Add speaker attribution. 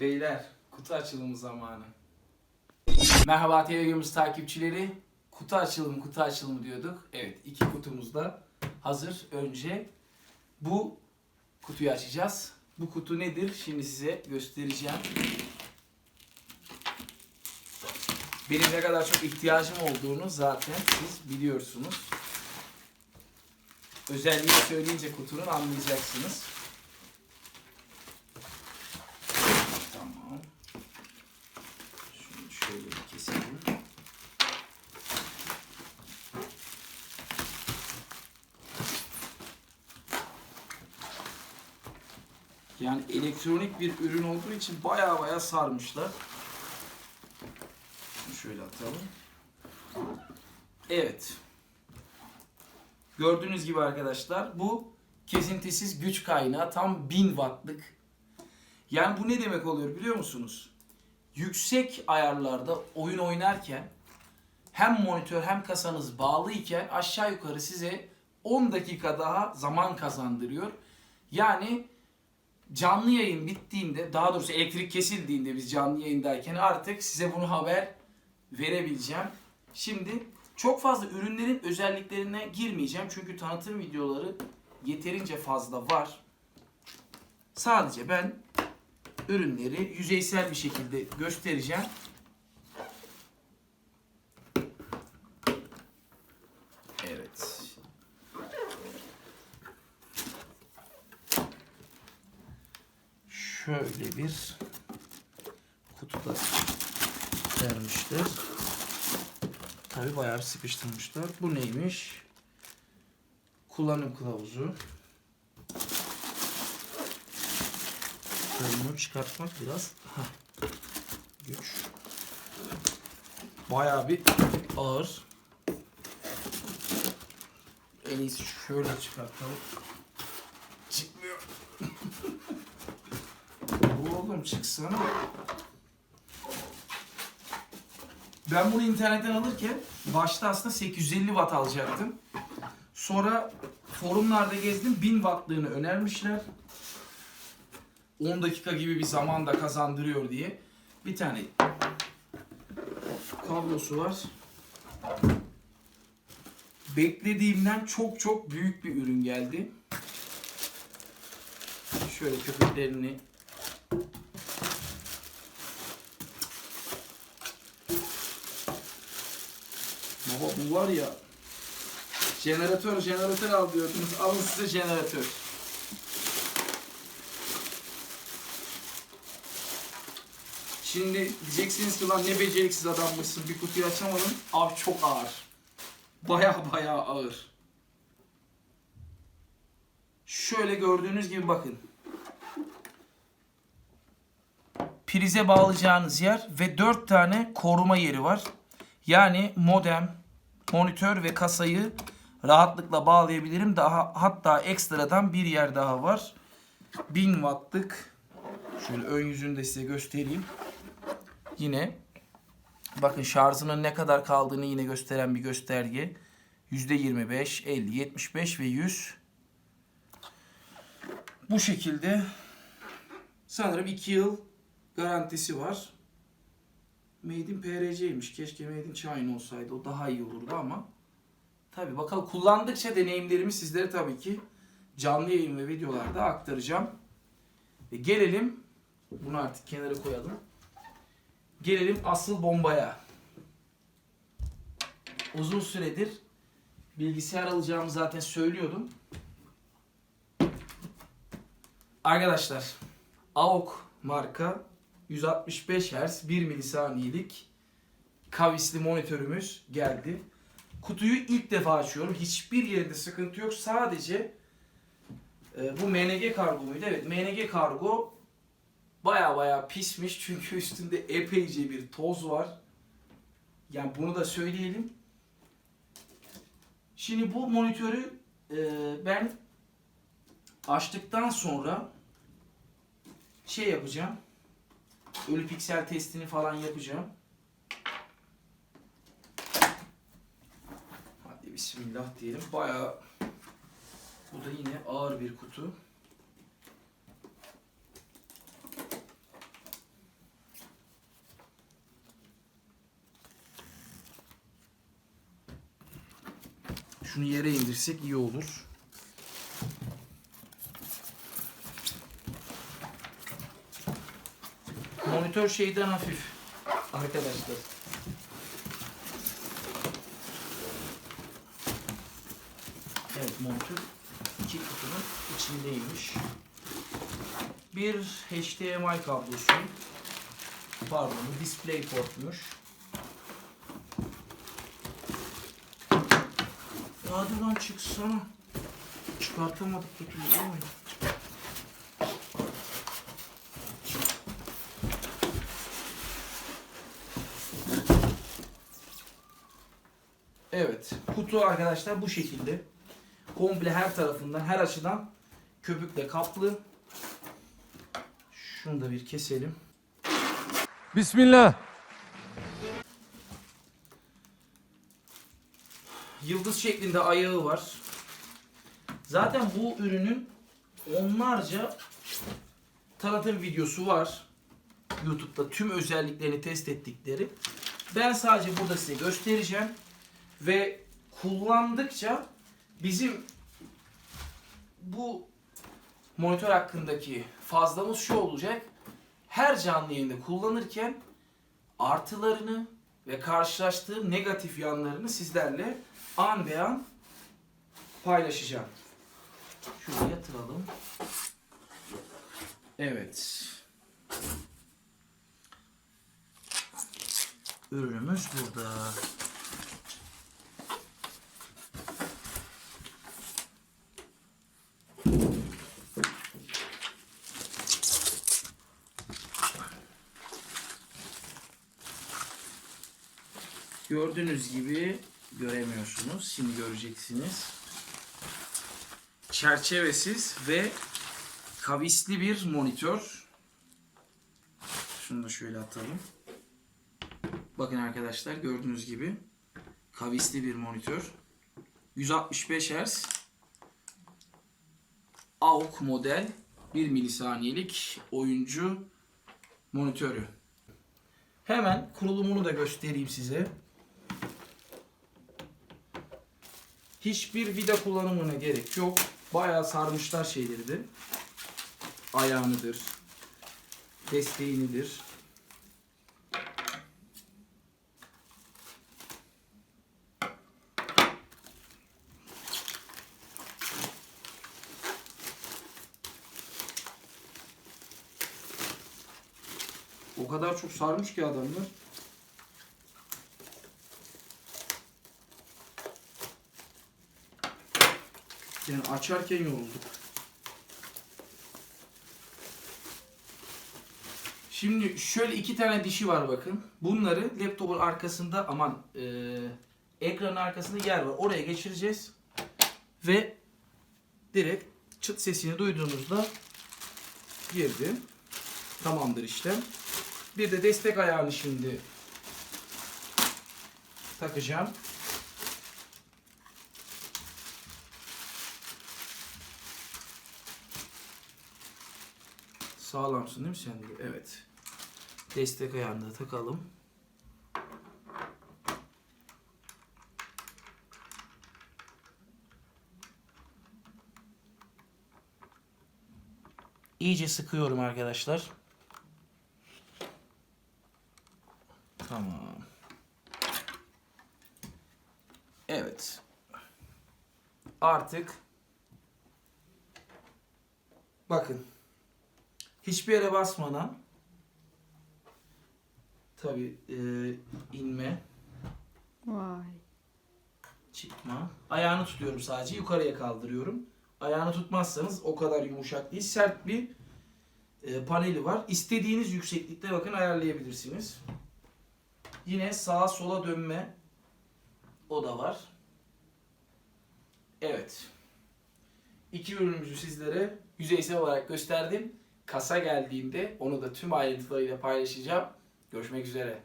Speaker 1: Beyler kutu açılımı zamanı. Merhaba TV Gömüz takipçileri. Kutu açılımı kutu açılımı diyorduk. Evet iki kutumuz da hazır. Önce bu kutuyu açacağız. Bu kutu nedir? Şimdi size göstereceğim. Benim ne kadar çok ihtiyacım olduğunu zaten siz biliyorsunuz. Özelliği söyleyince kutunun anlayacaksınız. Tamam. Şunu şöyle bir keselim. Yani elektronik bir ürün olduğu için baya baya sarmışlar. Şöyle atalım. Evet. Gördüğünüz gibi arkadaşlar bu kesintisiz güç kaynağı tam 1000 wattlık. Yani bu ne demek oluyor biliyor musunuz? Yüksek ayarlarda oyun oynarken hem monitör hem kasanız bağlıyken aşağı yukarı size 10 dakika daha zaman kazandırıyor. Yani canlı yayın bittiğinde daha doğrusu elektrik kesildiğinde biz canlı yayındayken artık size bunu haber verebileceğim. Şimdi çok fazla ürünlerin özelliklerine girmeyeceğim çünkü tanıtım videoları yeterince fazla var. Sadece ben ürünleri yüzeysel bir şekilde göstereceğim. Evet. Şöyle bir kutuda vermişler. Tabi bayağı sıkıştırmışlar. Bu neymiş? Kullanım kılavuzu. Bunu çıkartmak biraz heh, güç. Bayağı bir ağır. En iyisi şöyle çıkartalım. Çıkmıyor. Oğlum çıksana. Ben bunu internetten alırken başta aslında 850 watt alacaktım. Sonra forumlarda gezdim 1000 wattlığını önermişler. 10 dakika gibi bir zaman da kazandırıyor diye. Bir tane kablosu var. Beklediğimden çok çok büyük bir ürün geldi. Şöyle köpüklerini Baba bu var ya jeneratör jeneratör al diyordunuz. Alın size jeneratör. Şimdi diyeceksiniz ki lan ne beceriksiz adammışsın bir kutuyu açamadın. Abi çok ağır. Baya baya ağır. Şöyle gördüğünüz gibi bakın. Prize bağlayacağınız yer ve 4 tane koruma yeri var. Yani modem, monitör ve kasayı rahatlıkla bağlayabilirim. Daha hatta ekstradan bir yer daha var. 1000 wattlık. Şöyle ön yüzünü de size göstereyim. Yine bakın şarjının ne kadar kaldığını yine gösteren bir gösterge. %25, 50, 75 ve 100. Bu şekilde sanırım 2 yıl garantisi var. Made in PRC'ymiş. Keşke Made in China olsaydı. O daha iyi olurdu ama. Tabi bakalım kullandıkça deneyimlerimi sizlere tabii ki canlı yayın ve videolarda aktaracağım. Ve gelelim bunu artık kenara koyalım. Gelelim asıl bombaya. Uzun süredir bilgisayar alacağımı zaten söylüyordum. Arkadaşlar AOK marka 165 Hz 1 milisaniyelik kavisli monitörümüz geldi. Kutuyu ilk defa açıyorum. Hiçbir yerinde sıkıntı yok. Sadece e, bu MNG kargo muydu? Evet MNG kargo baya baya pismiş. Çünkü üstünde epeyce bir toz var. Yani bunu da söyleyelim. Şimdi bu monitörü e, ben açtıktan sonra şey yapacağım ölü piksel testini falan yapacağım. Hadi bismillah diyelim. Bayağı bu da yine ağır bir kutu. Şunu yere indirsek iyi olur. Monitör şeyden hafif arkadaşlar. Evet monitör iki kutunun içindeymiş. Bir HDMI kablosu. Pardon display portmuş. Hadi lan çıksana. Çıkartamadık kutuyu değil mi? Evet. Kutu arkadaşlar bu şekilde. Komple her tarafından, her açıdan köpükle kaplı. Şunu da bir keselim.
Speaker 2: Bismillah.
Speaker 1: Yıldız şeklinde ayağı var. Zaten bu ürünün onlarca tanıtım videosu var. YouTube'da tüm özelliklerini test ettikleri. Ben sadece burada size göstereceğim. Ve kullandıkça bizim bu monitör hakkındaki fazlamız şu olacak. Her canlı yayında kullanırken artılarını ve karşılaştığı negatif yanlarını sizlerle an be an paylaşacağım. Şuraya yatıralım. Evet. Ürünümüz burada. Gördüğünüz gibi göremiyorsunuz. Şimdi göreceksiniz. Çerçevesiz ve kavisli bir monitör. Şunu da şöyle atalım. Bakın arkadaşlar gördüğünüz gibi kavisli bir monitör. 165 Hz AUK model 1 milisaniyelik oyuncu monitörü. Hemen kurulumunu da göstereyim size. Hiçbir vida kullanımına gerek yok. Bayağı sarmışlar şeyleri de. Ayağınıdır. Desteğinidir. O kadar çok sarmış ki adamlar. Yani açarken yorulduk. Şimdi şöyle iki tane dişi var bakın. Bunları laptopun arkasında aman e, ekranın arkasında yer var. Oraya geçireceğiz. Ve direkt çıt sesini duyduğunuzda girdi. Tamamdır işlem. Bir de destek ayağını şimdi takacağım. Sağlamsın değil mi sen de? Evet. Destek ayağını takalım. İyice sıkıyorum arkadaşlar. Tamam. Evet. Artık bakın hiçbir yere basmadan tabi inme.
Speaker 3: Vay.
Speaker 1: çıkma. Ayağını tutuyorum sadece yukarıya kaldırıyorum. Ayağını tutmazsanız o kadar yumuşak değil. Sert bir e, paneli var. İstediğiniz yükseklikte bakın ayarlayabilirsiniz. Yine sağa sola dönme o da var. Evet. İki ürünümüzü sizlere yüzeysel olarak gösterdim kasa geldiğinde onu da tüm ayrıntılarıyla paylaşacağım. Görüşmek üzere